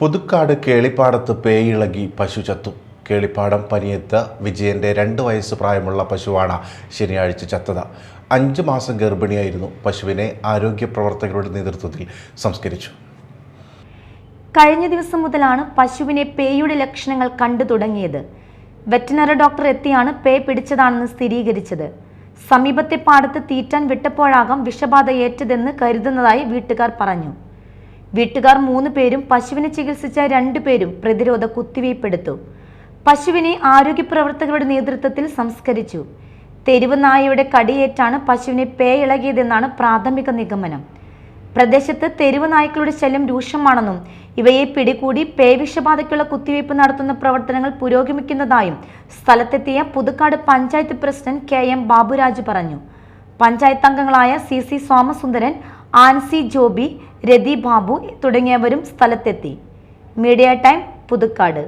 പുതുക്കാട് കേളിപ്പാടത്ത് പേയിളകി പശു ചത്തു. കേളിപ്പാടം പനിയത്ത് വിജയന്റെ രണ്ട് വയസ്സ് പ്രായമുള്ള പശുവാണ് ശനിയാഴ്ച ചത്തത്. അഞ്ച് മാസം ഗർഭിണിയായിരുന്നു. പശുവിനെ ആരോഗ്യ പ്രവർത്തകരുടെ നേതൃത്വത്തിൽ സംസ്കരിച്ചു. കഴിഞ്ഞ ദിവസം മുതലാണ് പശുവിനെ പേയുടെ ലക്ഷണങ്ങൾ കണ്ടു തുടങ്ങിയത്. വെറ്റിനറി ഡോക്ടർ എത്തിയാണ് പേ പിടിച്ചതാണെന്ന് സ്ഥിരീകരിച്ചത്. സമീപത്തെ പാടത്ത് തീറ്റാൻ വിട്ടപ്പോഴാകാം വിഷബാധ ഏറ്റതെന്ന് കരുതുന്നതായി വീട്ടുകാർ പറഞ്ഞു. വീട്ടുകാർ മൂന്ന് പേരും പശുവിനെ ചികിത്സിച്ച രണ്ടുപേരും പ്രതിരോധ കുത്തിവയ്പ്പെടുത്തു. പശുവിനെ ആരോഗ്യ പ്രവർത്തകരുടെ നേതൃത്വത്തിൽ സംസ്കരിച്ചു. തെരുവ് നായയുടെ കടിയേറ്റാണ് പശുവിനെ പേ ഇളകിയതെന്നാണ് പ്രാഥമിക നിഗമനം. പ്രദേശത്ത് തെരുവ് നായ്ക്കളുടെ ശല്യം രൂക്ഷമാണെന്നും ഇവയെ പിടികൂടി പേവിഷബാധയ്ക്കുള്ള കുത്തിവയ്പ് നടത്തുന്ന പ്രവർത്തനങ്ങൾ പുരോഗമിക്കുന്നതായും സ്ഥലത്തെത്തിയ Puthukkad panchayat president K M Baburaj പറഞ്ഞു. പഞ്ചായത്ത് അംഗങ്ങളായ സി സി സോമസുന്ദരൻ ആൻസി ജോബി രതി ബാബു തുടങ്ങിയവരും സ്ഥലത്തെത്തി. Media time Puthukkad.